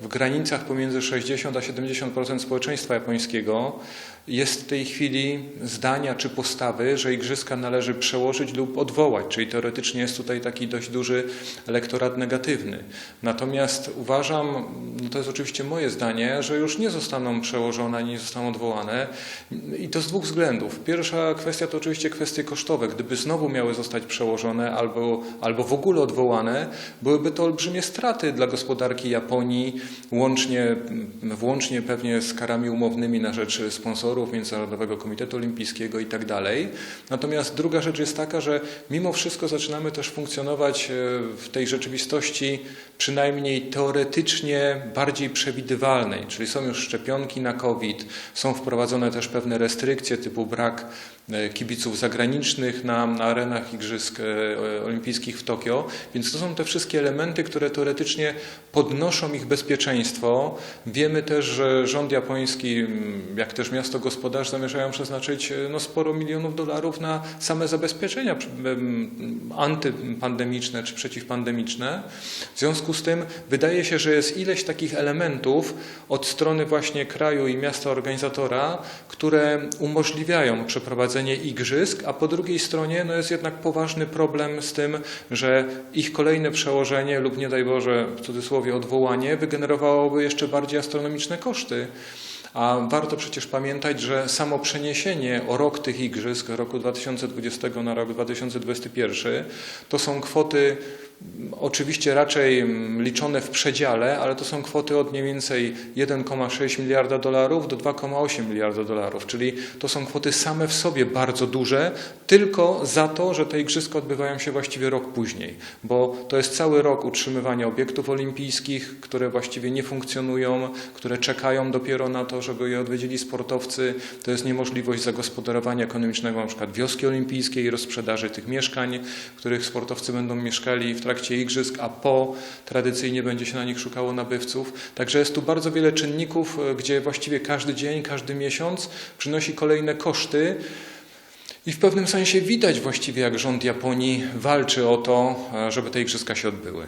W granicach pomiędzy 60 a 70% społeczeństwa japońskiego jest w tej chwili zdania czy postawy, że igrzyska należy przełożyć lub odwołać, czyli teoretycznie jest tutaj taki dość duży elektorat negatywny. Natomiast uważam, no to jest oczywiście moje zdanie, że już nie zostaną przełożone nie zostaną odwołane i to z dwóch względów. Pierwsza kwestia to oczywiście kwestie kosztowe. Gdyby znowu miały zostać przełożone albo, albo w ogóle odwołane, byłyby to olbrzymie straty dla gospodarki Japonii, łącznie, włącznie pewnie z karami umownymi na rzecz sponsorów Międzynarodowego Komitetu Olimpijskiego i tak dalej. Natomiast druga rzecz jest taka, że mimo wszystko zaczynamy też funkcjonować e, w tej rzeczywistości przynajmniej teoretycznie bardziej przewidywalnej, czyli są już szczepionki na COVID, są wprowadzone też pewne restrykcje typu brak e, kibiców zagranicznych na, na arenach Igrzysk e, Olimpijskich w Tokio, więc to są te wszystkie elementy, które teoretycznie podnoszą ich bezpieczeństwo. Wiemy też, że rząd japoński, m, jak też miasto gospodarz zamierzają przeznaczyć e, no, sporo milionów dolarów na same zabezpieczenia antypandemiczne czy przeciwpandemiczne. W związku z tym wydaje się, że jest ileś takich elementów od strony właśnie kraju i miasta organizatora, które umożliwiają przeprowadzenie igrzysk, a po drugiej stronie no, jest jednak poważny problem z tym, że ich kolejne przełożenie lub nie daj Boże w cudzysłowie odwołanie wygenerowałoby jeszcze bardziej astronomiczne koszty. A warto przecież pamiętać, że samo przeniesienie o rok tych igrzysk, roku 2020 na rok 2021, to są kwoty oczywiście raczej mm, liczone w przedziale, ale to są kwoty od mniej więcej 1,6 miliarda dolarów do 2,8 miliarda dolarów, czyli to są kwoty same w sobie bardzo duże, tylko za to, że te igrzyska odbywają się właściwie rok później, bo to jest cały rok utrzymywania obiektów olimpijskich, które właściwie nie funkcjonują, które czekają dopiero na to, żeby je odwiedzili sportowcy. To jest niemożliwość zagospodarowania ekonomicznego przykład wioski olimpijskiej rozprzedaży tych mieszkań, w których sportowcy będą mieszkali w trakcie igrzysk, a po tradycyjnie będzie się na nich szukało nabywców. Także jest tu bardzo wiele czynników, e, gdzie właściwie każdy dzień, każdy miesiąc przynosi kolejne koszty. I w pewnym sensie widać właściwie, jak rząd Japonii walczy o to, e, żeby te igrzyska się odbyły.